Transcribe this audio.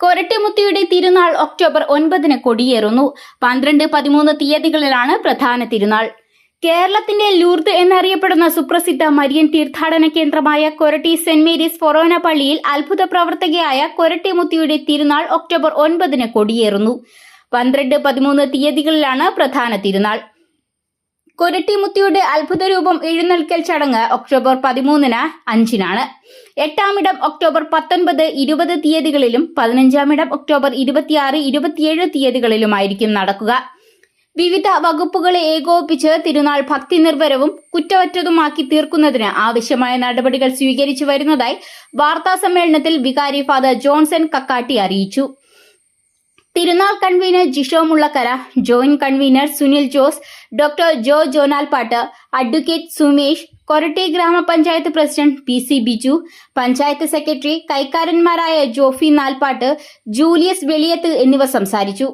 കൊരട്ടിമുത്തിയുടെ തിരുനാൾ October ഒൻപതിന് കൊടിയേറുന്നു. പന്ത്രണ്ട് പതിമൂന്ന് തീയതികളിലാണ് പ്രധാന തിരുനാൾ. കേരളത്തിന്റെ ലൂർദ് എന്നറിയപ്പെടുന്ന സുപ്രസിദ്ധ മരിയൻ തീർത്ഥാടന കേന്ദ്രമായ കൊരട്ടി സെന്റ് മേരീസ് ഫൊറോന പള്ളിയിൽ അത്ഭുത പ്രവർത്തകയായ കൊരട്ടിമുത്തിയുടെ തിരുനാൾ ഒക്ടോബർ ഒൻപതിന് കൊടിയേറുന്നു. പന്ത്രണ്ട് പതിമൂന്ന് തീയതികളിലാണ് പ്രധാന തിരുനാൾ. കൊരട്ടിമുത്തിയുടെ അത്ഭുത രൂപം എഴുന്നേൽക്കൽ ചടങ്ങ് ഒക്ടോബർ പതിമൂന്നിന് അഞ്ചിനാണ്. എട്ടാമിടം ഒക്ടോബർ പത്തൊൻപത് ഇരുപത് തീയതികളിലും പതിനഞ്ചാമിടം ഒക്ടോബർ ഇരുപത്തിയാറ് ഇരുപത്തിയേഴ് തീയതികളിലുമായിരിക്കും നടക്കുക. വിവിധ വകുപ്പുകളെ ഏകോപിപ്പിച്ച് തിരുനാൾ ഭക്തി നിർഭരവും കുറ്റമറ്റതുമാക്കി തീർക്കുന്നതിന് ആവശ്യമായ നടപടികൾ സ്വീകരിച്ചു വരുന്നതായി വാർത്താ സമ്മേളനത്തിൽ വികാരി ഫാദർ ജോൺസൺ കക്കാട്ടി അറിയിച്ചു. തിരുനാൾ convener Jisho Mullakkara joint convener Sunil Jose doctor Jo Jonalpattu advocate Sumesh Koratty ഗ്രാമപഞ്ചായത്ത് president P C Biju panchayat secretary കൈക്കാരന്മാരായ Jofi Nalpatt Julius Veliyath എന്നിവ സംസാരിച്ചു.